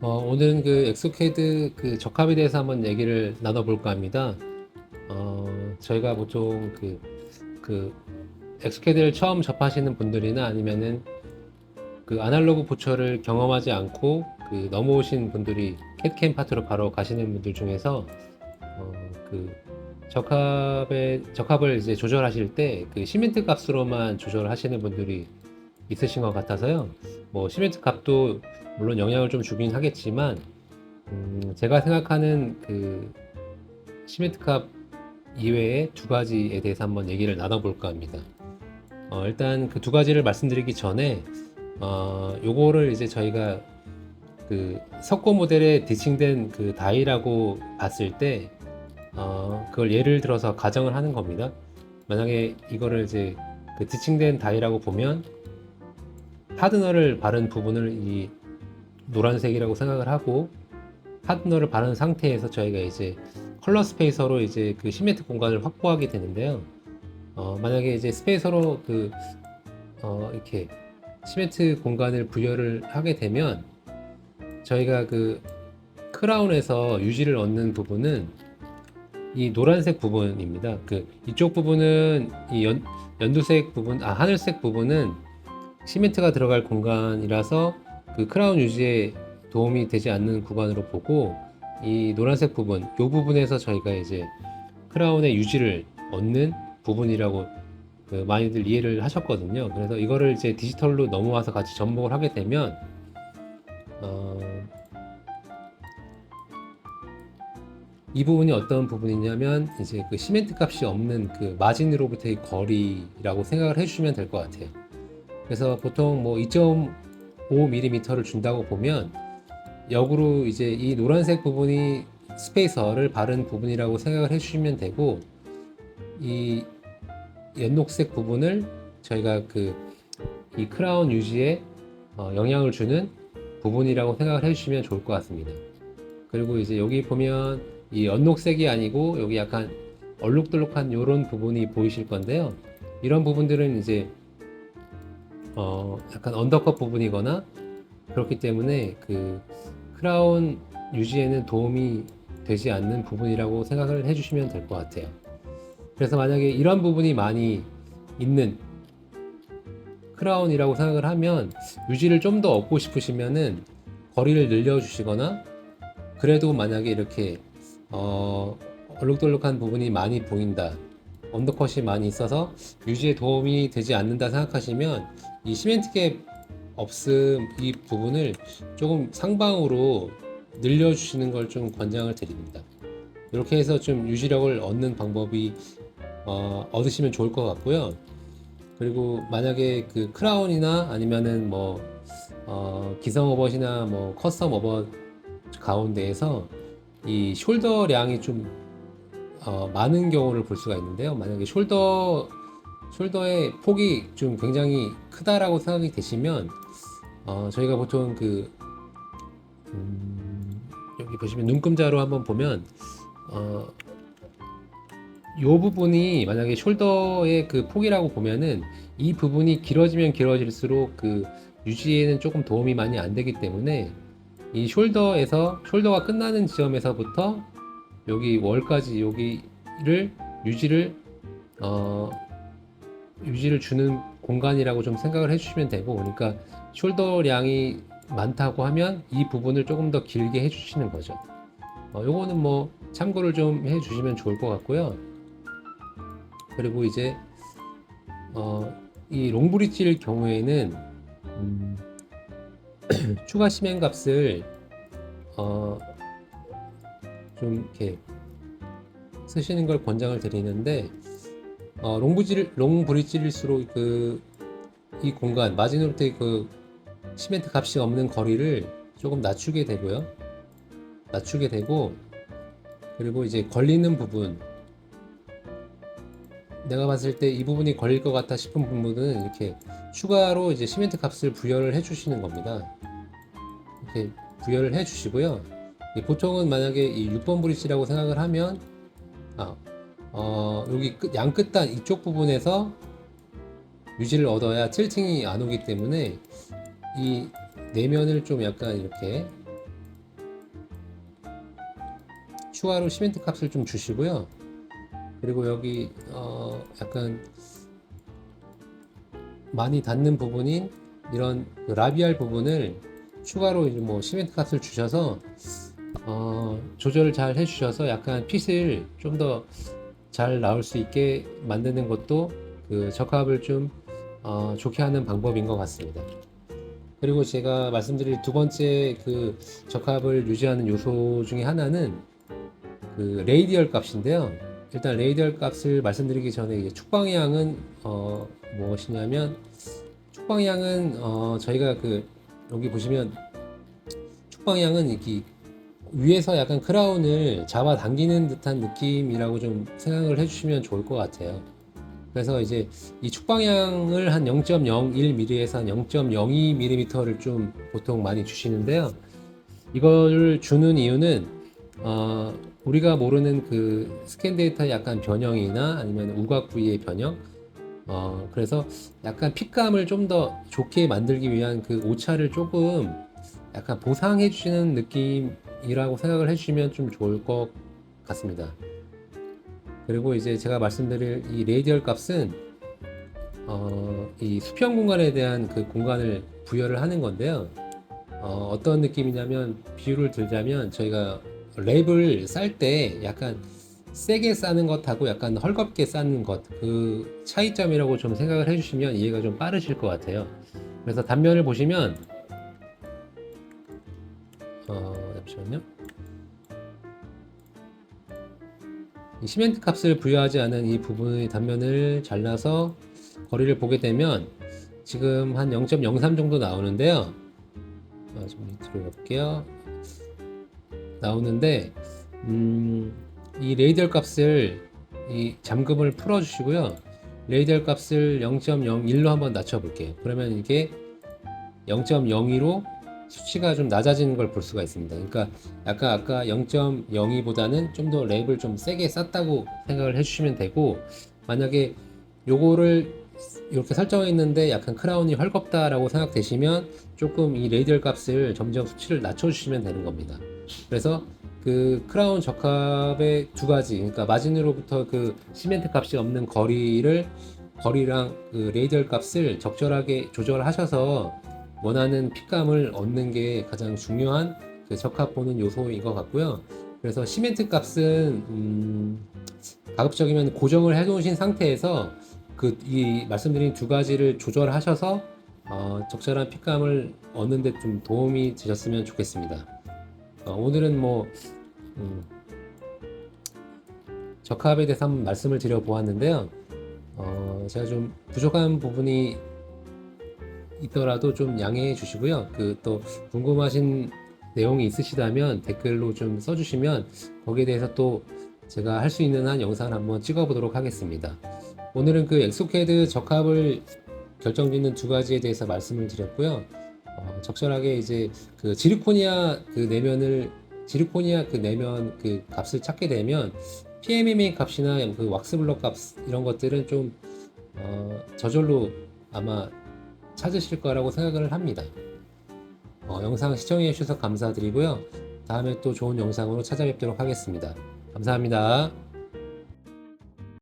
어, 오늘은 그 엑소캐드 그 적합에 대해서 한번 얘기를 나눠볼까 합니다. 어, 저희가 보통 그, 그 엑소캐드를 처음 접하시는 분들이나 아니면은 그 아날로그 부처를 경험하지 않고 그 넘어오신 분들이 캣캠 파트로 바로 가시는 분들 중에서 어, 그 적합의 적합을 이제 조절하실 때 그 시멘트 값으로만 조절하시는 분들이 있으신 것 같아서요. 뭐 시멘트 값도 물론 영향을 좀 주긴 하겠지만 음, 제가 생각하는 그 시멘트 값 이외의 두 가지에 대해서 한번 얘기를 나눠볼까 합니다. 어, 일단 그 두 가지를 말씀드리기 전에 어, 요거를 이제 저희가 그 석고 모델에 디칭된 그 다이라고 봤을 때 어, 그걸 예를 들어서 가정을 하는 겁니다. 만약에 이거를 이제 그 디칭된 다이라고 보면 하드너를 바른 부분을 이 노란색이라고 생각을 하고 하드너를 바른 상태에서 저희가 이제 컬러 스페이서로 이제 그 시멘트 공간을 확보하게 되는데요. 어, 만약에 이제 스페이서로 그 어, 이렇게 시멘트 공간을 부여를 하게 되면 저희가 그 크라운에서 유지를 얻는 부분은 이 노란색 부분입니다. 그 이쪽 부분은 이 연, 연두색 부분, 아 하늘색 부분은 시멘트가 들어갈 공간이라서 그 크라운 유지에 도움이 되지 않는 구간으로 보고 이 노란색 부분, 이 부분에서 저희가 이제 크라운의 유지를 얻는 부분이라고 그 많이들 이해를 하셨거든요. 그래서 이거를 이제 디지털로 넘어와서 같이 접목을 하게 되면 어, 이 부분이 어떤 부분이냐면 이제 그 시멘트 값이 없는 그 마진으로부터의 거리라고 생각을 해주시면 될 것 같아요. 그래서 보통 뭐 2.5mm를 준다고 보면 역으로 이제 이 노란색 부분이 스페이서를 바른 부분이라고 생각을 해주시면 되고 이 연녹색 부분을 저희가 그 이 크라운 유지에 어, 영향을 주는 부분이라고 생각을 해주시면 좋을 것 같습니다. 그리고 이제 여기 보면 이 연녹색이 아니고 여기 약간 얼룩덜룩한 이런 부분이 보이실 건데요. 이런 부분들은 이제 어 약간 언더컷 부분이거나 그렇기 때문에 그 크라운 유지에는 도움이 되지 않는 부분이라고 생각을 해주시면 될 것 같아요. 그래서 만약에 이런 부분이 많이 있는 크라운이라고 생각을 하면 유지를 좀 더 얻고 싶으시면은 거리를 늘려주시거나 그래도 만약에 이렇게 어, 얼룩덜룩한 부분이 많이 보인다. 언더컷이 많이 있어서 유지에 도움이 되지 않는다 생각하시면 이 시멘트계 없음 이 부분을 조금 상방으로 늘려주시는 걸 좀 권장을 드립니다. 이렇게 해서 좀 유지력을 얻는 방법이 어, 얻으시면 좋을 것 같고요. 그리고 만약에 그 크라운이나 아니면은 뭐 어, 기성 오버이나 뭐 커스텀 오버 가운데에서 이 숄더량이 좀 어, 많은 경우를 볼 수가 있는데요. 만약에 숄더 숄더의 폭이 좀 굉장히 크다라고 생각이 되시면 어, 저희가 보통 그 음, 여기 보시면 눈금자로 한번 보면 어, 요 부분이 만약에 숄더의 그 폭이라고 보면은 이 부분이 길어지면 길어질수록 그 유지에는 조금 도움이 많이 안 되기 때문에 이 숄더에서 숄더가 끝나는 지점에서부터 여기 월까지 여기를 유지를 어 유지를 주는 공간이라고 좀 생각을 해주시면 되고 그러니까 숄더량이 많다고 하면 이 부분을 조금 더 길게 해주시는 거죠. 어, 요거는 뭐 참고를 좀 해주시면 좋을 것 같고요. 그리고 이제 어, 이 롱브릿지일 경우에는 음, 추가 시멘 값을 어, 좀 이렇게 쓰시는 걸 권장을 드리는데 어, 롱브릿지 롱브릿지일수록 그 이 공간 마지노르트의 그 시멘트 값이 없는 거리를 조금 낮추게 되고요. 낮추게 되고 그리고 이제 걸리는 부분 내가 봤을 때 이 부분이 걸릴 것 같다 싶은 부분은 이렇게 추가로 이제 시멘트 값을 부여를 해 주시는 겁니다. 이렇게 부여를 해 주시고요. 이 보통은 만약에 이 6번 브릿지라고 생각을 하면 아, 어, 여기 끝, 양 끝단 이쪽 부분에서 유지를 얻어야 틸팅이 안 오기 때문에 이 내면을 좀 약간 이렇게 추가로 시멘트 값을 좀 주시고요. 그리고 여기 어 약간 많이 닿는 부분인 이런 그 라비알 부분을 추가로 이제 뭐 시멘트 값을 주셔서 어 조절을 잘 해주셔서 약간 핏을 좀 더 잘 나올 수 있게 만드는 것도 그 적합을 좀 어, 좋게 하는 방법인 것 같습니다. 그리고 제가 말씀드릴 두 번째 그 적합을 유지하는 요소 중에 하나는 그 레이디얼 값인데요. 일단 레이디얼 값을 말씀드리기 전에 이제 축방향은 어 무엇이냐면 축방향은 어 저희가 그 여기 보시면 축방향은 이렇게 위에서 약간 크라운을 잡아 당기는 듯한 느낌이라고 좀 생각을 해주시면 좋을 것 같아요. 그래서 이제 이 축방향을 한 0.01mm에서 한 0.02mm를 좀 보통 많이 주시는데요. 이거를 주는 이유는 어, 우리가 모르는 그 스캔 데이터의 약간 변형이나 아니면 우각 부위의 변형 어, 그래서 약간 핏감을 좀 더 좋게 만들기 위한 그 오차를 조금 약간 보상해 주시는 느낌 이라고 생각을 해주시면 좀 좋을 것 같습니다. 그리고 이제 제가 말씀드릴 이 레이디얼 값은 어, 이 수평 공간에 대한 그 공간을 부여를 하는 건데요. 어, 어떤 느낌이냐면 비유를 들자면 저희가 랩을 쌀 때 약간 세게 싸는 것하고 약간 헐겁게 싸는 것 그 차이점이라고 좀 생각을 해주시면 이해가 좀 빠르실 것 같아요. 그래서 단면을 보시면 시멘트 값을 부여하지 않은 이 부분의 단면을 잘라서 거리를 보게 되면 지금 한 0.03 정도 나오는데요. 아, 좀 밑으로 가볼게요. 나오는데 음, 이 레이디얼 값을 이 잠금을 풀어 주시고요. 레이디얼 값을 0.01로 한번 낮춰 볼게요. 그러면 이게 0.02로 수치가 좀 낮아지는 걸 볼 수가 있습니다. 그러니까 약간 아까 0.02보다는 좀 더 랩을 좀 세게 쌌다고 생각을 해주시면 되고 만약에 요거를 이렇게 설정했는데 약간 크라운이 헐겁다라고 생각되시면 조금 이 레이디얼 값을 점점 수치를 낮춰주시면 되는 겁니다. 그래서 그 크라운 적합의 두 가지, 그러니까 마진으로부터 그 시멘트 값이 없는 거리를 거리랑 그 레이디얼 값을 적절하게 조절하셔서 원하는 핏감을 얻는 게 가장 중요한 그 적합 보는 요소인 것 같고요. 그래서 시멘트 값은 음, 가급적이면 고정을 해놓으신 상태에서 그 이 말씀드린 두 가지를 조절하셔서 어, 적절한 핏감을 얻는 데 좀 도움이 되셨으면 좋겠습니다. 어, 오늘은 뭐 음, 적합에 대해서 한번 말씀을 드려 보았는데요. 어, 제가 좀 부족한 부분이 있더라도 좀 양해해 주시고요. 그 또 궁금하신 내용이 있으시다면 댓글로 좀 써주시면 거기에 대해서 또 제가 할 수 있는 한 영상을 한번 찍어 보도록 하겠습니다. 오늘은 그 엑소캐드 적합을 결정짓는 두 가지에 대해서 말씀을 드렸고요. 어, 적절하게 이제 그 지르코니아 그 내면을 지르코니아 그 내면 그 값을 찾게 되면 PMMA 값이나 그 왁스 블럭 값 이런 것들은 좀 어, 저절로 아마 찾으실 거라고 생각을 합니다. 어, 영상 시청해 주셔서 감사드리고요. 다음에 또 좋은 영상으로 찾아뵙도록 하겠습니다. 감사합니다.